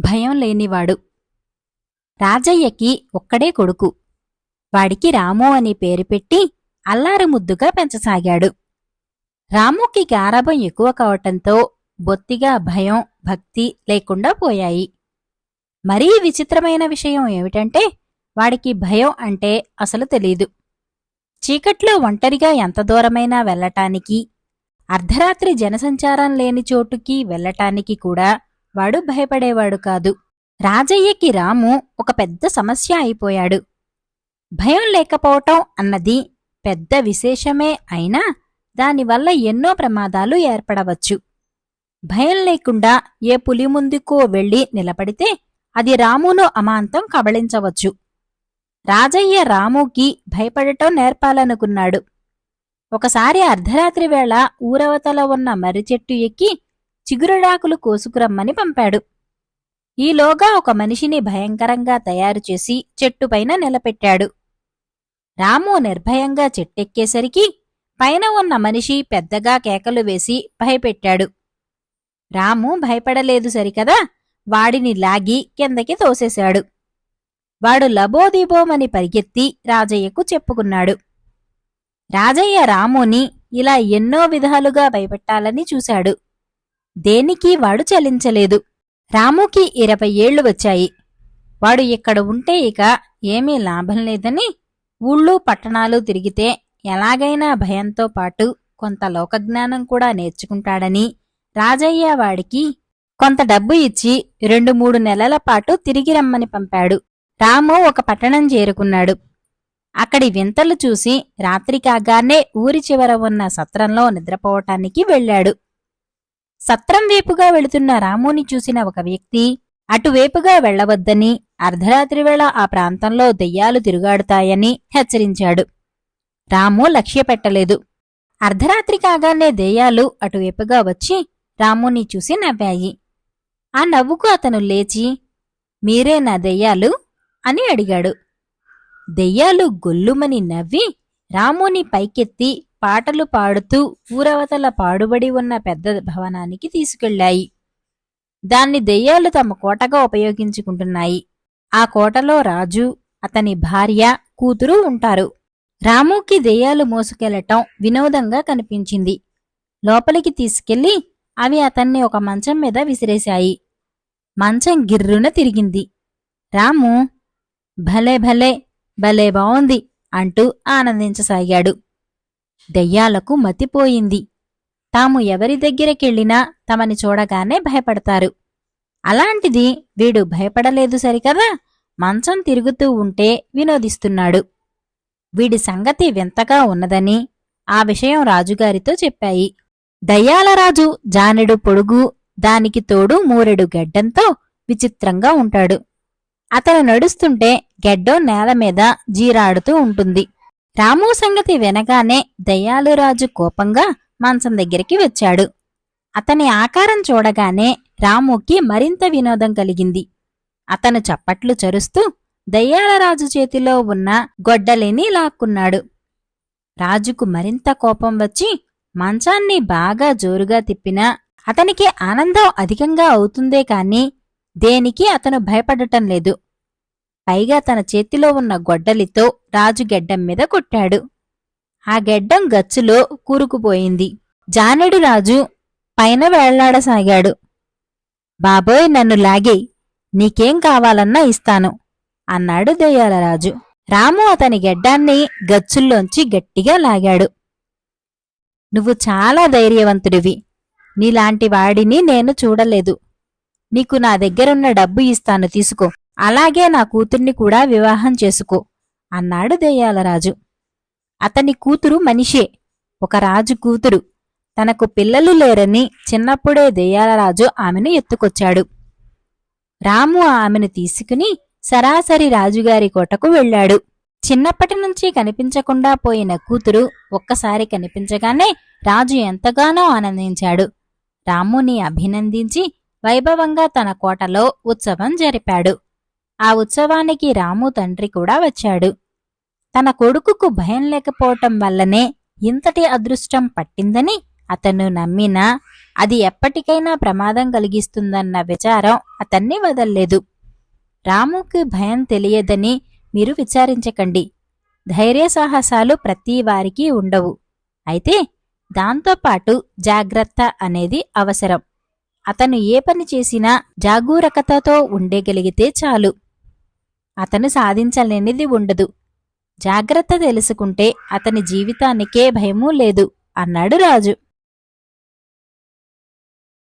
భయం లేనివాడు. రాజయ్యకి ఒక్కడే కొడుకు. వాడికి రాము అని పేరు పెట్టి అల్లారు ముద్దుగా పెంచసాగాడు. రాముకి గారాభం ఎక్కువ కావటంతో బొత్తిగా భయం భక్తి లేకుండా పోయాయి. మరీ విచిత్రమైన విషయం ఏమిటంటే వాడికి భయం అంటే అసలు తెలీదు. చీకట్లో ఒంటరిగా ఎంత దూరమైనా వెళ్ళటానికి అర్ధరాత్రి జనసంచారం లేని చోటుకి వెళ్ళటానికి కూడా వాడు భయపడేవాడు కాదు. రాజయ్యకి రాము ఒక పెద్ద సమస్య అయిపోయాడు. భయం లేకపోవటం అన్నది పెద్ద విశేషమే అయినా దానివల్ల ఎన్నో ప్రమాదాలు ఏర్పడవచ్చు. భయం లేకుండా ఏ పులి ముందుకో వెళ్ళి నిలబడితే అది రామును అమాంతం కబళించవచ్చు. రాజయ్య రాముకి భయపడటం నేర్పాలనుకున్నాడు. ఒకసారి అర్ధరాత్రి వేళ ఊరవతల ఉన్న మర్రి చెట్టు ఎక్కి చిగురుడాకులు కోసుకురమ్మని పంపాడు. ఈలోగా ఒక మనిషిని భయంకరంగా తయారుచేసి చెట్టుపైన నిలబెట్టాడు. రాము నిర్భయంగా చెట్టెక్కేసరికి పైన ఉన్న మనిషి పెద్దగా కేకలు వేసి భయపెట్టాడు. రాము భయపడలేదు సరికదా వాడిని లాగి కిందకి తోసేశాడు. వాడు లబోదిబోమని పరిగెత్తి రాజయ్యకు చెప్పుకున్నాడు. రాజయ్య రాముని ఇలా ఎన్నో విధాలుగా భయపెట్టాలని చూశాడు. దేనికి వాడు చలించలేదు. రాముకి ఇరవై ఏళ్ళు వచ్చాయి. వాడు ఇక్కడ ఉంటే ఇక ఏమీ లాభం లేదని ఊళ్ళు పట్టణాలు తిరిగితే ఎలాగైనా భయంతో పాటు కొంత లోకజ్ఞానం కూడా నేర్చుకుంటాడని రాజయ్య వాడికి కొంత డబ్బు ఇచ్చి రెండు మూడు నెలల పాటు తిరిగి రమ్మని పంపాడు. రాము ఒక పట్టణం చేరుకున్నాడు. అక్కడి వింతలు చూసి రాత్రి కాగానే ఊరి చివర ఉన్న సత్రంలో నిద్రపోవటానికి వెళ్ళాడు. సత్రం వైపుగా వెళుతున్న రాముని చూసిన ఒక వ్యక్తి అటువైపుగా వెళ్ళవద్దని అర్ధరాత్రి వేళ ఆ ప్రాంతంలో దెయ్యాలు తిరుగాడుతాయని హెచ్చరించాడు. రాము లక్ష్యపెట్టలేదు అర్ధరాత్రి కాగానే దెయ్యాలు అటువైపుగా వచ్చి రాముని చూసి నవ్వాయి. ఆ నవ్వుకు అతను లేచి మీరే నా దెయ్యాలు? అని అడిగాడు. దెయ్యాలు గొల్లుమని నవ్వి రాముని పైకెత్తి పాటలు పాడుతూ ఊరవతల పాడుబడి ఉన్న పెద్ద భవనానికి తీసుకెళ్ళాయి దాన్ని దెయ్యాలు తమ కోటగా ఉపయోగించుకుంటున్నాయి. ఆ కోటలో రాజు అతని భార్య కూతురు ఉంటారు. రాముకి దెయ్యాలు మోసుకెళ్ళటం వినోదంగా కనిపించింది. లోపలికి తీసుకెళ్ళి అవి అతన్ని ఒక మంచం మీద విసిరేశాయి. మంచం గిర్రున తిరిగింది. రాము భలే భలే భలే బావుంది అంటూ ఆనందించసాగాడు. దెయ్యాలకు మతిపోయింది. తాము ఎవరి దగ్గరకెళ్ళినా తమని చూడగానే భయపడతారు. అలాంటిది వీడు భయపడలేదు సరికదా? మంచం తిరుగుతూ ఉంటే వినోదిస్తున్నాడు. వీడి సంగతి వింతగా ఉన్నదని ఆ విషయం రాజుగారితో చెప్పాయి. దయ్యాలరాజు జానెడు పొడుగు దానికి తోడు మూరెడు గడ్డంతో విచిత్రంగా ఉంటాడు. అతను నడుస్తుంటే గెడ్డం నేల మీద జీరాడుతూ ఉంటుంది. రాము సంగతి వినగానే దయాలురాజు కోపంగా మంచం దగ్గరికి వచ్చాడు. అతని ఆకారం చూడగానే రాముకి మరింత వినోదం కలిగింది. అతను చప్పట్లు చరుస్తూ దయ్యాలరాజు చేతిలో ఉన్న గొడ్డలిని లాక్కున్నాడు. రాజుకు మరింత కోపం వచ్చి మంచాన్ని బాగా జోరుగా తిప్పినా అతనికి ఆనందం అధికంగా అవుతుందే కాని దేనికి అతను భయపడటం లేదు. పైగా తన చేతిలో ఉన్న గొడ్డలితో రాజు గెడ్డం మీద కొట్టాడు. ఆ గెడ్డం గచ్చులో కూరుకుపోయింది. జానెడు రాజు పైన వేళ్ళాడసాగాడు. బాబోయ్ నన్ను లాగేయ్ నీకేం కావాలన్నా ఇస్తాను అన్నాడు దెయ్యాలరాజు. రాము అతని గెడ్డాన్ని గచ్చుల్లోంచి గట్టిగా లాగాడు. నువ్వు చాలా ధైర్యవంతుడివి. నీలాంటి వాడిని నేను చూడలేదు. నీకు నా దగ్గరున్న డబ్బు ఇస్తాను తీసుకో. అలాగే నా కూతుర్ని కూడా వివాహం చేసుకో అన్నాడు దెయ్యాలరాజు. అతని కూతురు మనిషే ఒక రాజు కూతురు. తనకు పిల్లలు లేరని చిన్నప్పుడే దెయ్యాలరాజు ఆమెను ఎత్తుకొచ్చాడు. రాము ఆమెను తీసుకుని సరాసరి రాజుగారి కోటకు వెళ్ళాడు. చిన్నప్పటి నుంచి కనిపించకుండా పోయిన కూతురు ఒక్కసారి కనిపించగానే రాజు ఎంతగానో ఆనందించాడు. రాముని అభినందించి వైభవంగా తన కోటలో ఉత్సవం జరిపాడు. ఆ ఉత్సవానికి రాము తండ్రి కూడా వచ్చాడు. తన కొడుకుకు భయం లేకపోవటం వల్లనే ఇంతటి అదృష్టం పట్టిందని అతను నమ్మినా అది ఎప్పటికైనా ప్రమాదం కలిగిస్తుందన్న విచారం అతన్ని వదల్లేదు. రాముకి భయం తెలియదని మీరు విచారించకండి. ధైర్య సాహసాలు ప్రతి వారికి ఉండవు. అయితే దాంతోపాటు జాగ్రత్త అనేది అవసరం. అతను ఏ పని చేసినా జాగూరకతతో ఉండగలిగితే చాలు. అతను సాధించలేనిది ఉండదు. జాగ్రత్త తెలుసుకుంటే అతని జీవితానికే భయమూ లేదు అన్నాడు రాజు.